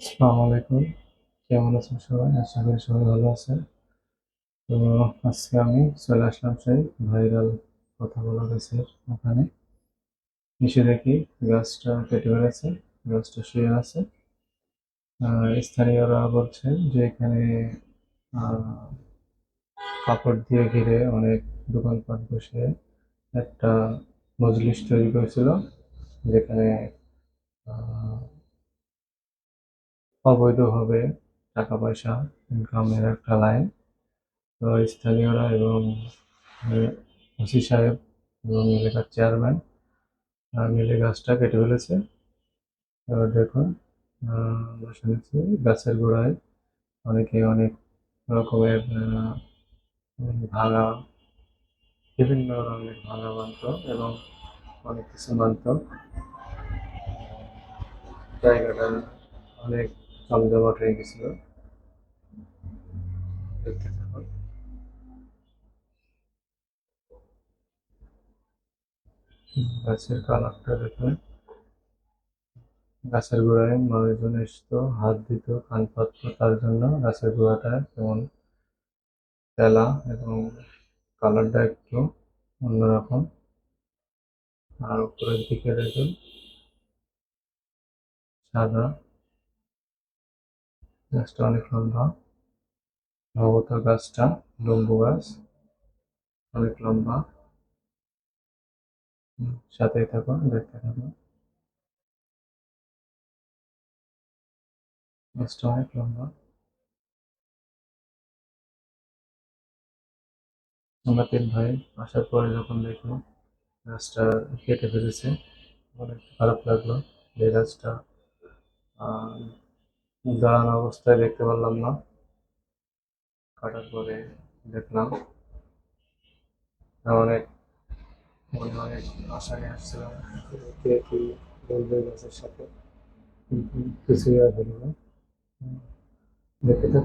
আসসালামু আলাইকুম। কেমন আছেন সবাই? আশা করি সবাই ভালো আছেন। তো আজকে আমি চলে আসলাম সেই ভাইরাল কথা বলা গাছের ওখানে এসে দেখি গাছটা কেটে বেড়েছে গাছটা শুয়ে আছে। স্থানীয়রা বলছেন যে এখানে কাপড় দিয়ে ঘিরে অনেক দোকানপাট বসে একটা মজলিস তৈরি করেছিল যেখানে আহ, অবৈধভাবে টাকা পয়সা ইনকামের একটা লাইন তো স্থানীয়রা এবং ওসি সাহেব এবং এলাকার চেয়ারম্যান মিলে গাছটা কেটে ফেলেছে। এবার দেখুন আমরা শুনেছি গাছের গোড়ায় অনেকে অনেক রকমের ভাঙা, বিভিন্ন রঙের ভাঙা বানত এবং অনেক কিছু মানত জায়গাটা অনেক জমজমাট হয়ে গেছিল। গাছের কালারটা দেখুন। গাছের গোড়ায় মানুষজন আসতো হাত দিত, কান পাততো তার জন্য। গাছের গোড়াটা যেমন তেলা এবং কালারটা একটু অন্যরকম। আর উপরের দিকে দেখুন, সাদা। গাছটা অনেক লম্বা। সম্ভবত গাছটা লম্বু গাছ অনেক লম্বা। হুম, সাথেই থাকুন দেখতে থাকুন গাছটা অনেক লম্বা। আমরা তিন ভাই আসার পরে যখন দেখলাম গাছটা কেটে ফেলেছে অনেক খারাপ লাগল। যে গাছটা দাঁড়ানো অবস্থায় দেখতে পারলাম না। কাটার পরে দেখলাম। অনেক মনে অনেক আশা নিয়ে আসছিলাম। কে কি বলবে গাছের সাথে কিছুই আর হলো না। দেখে দেখতে।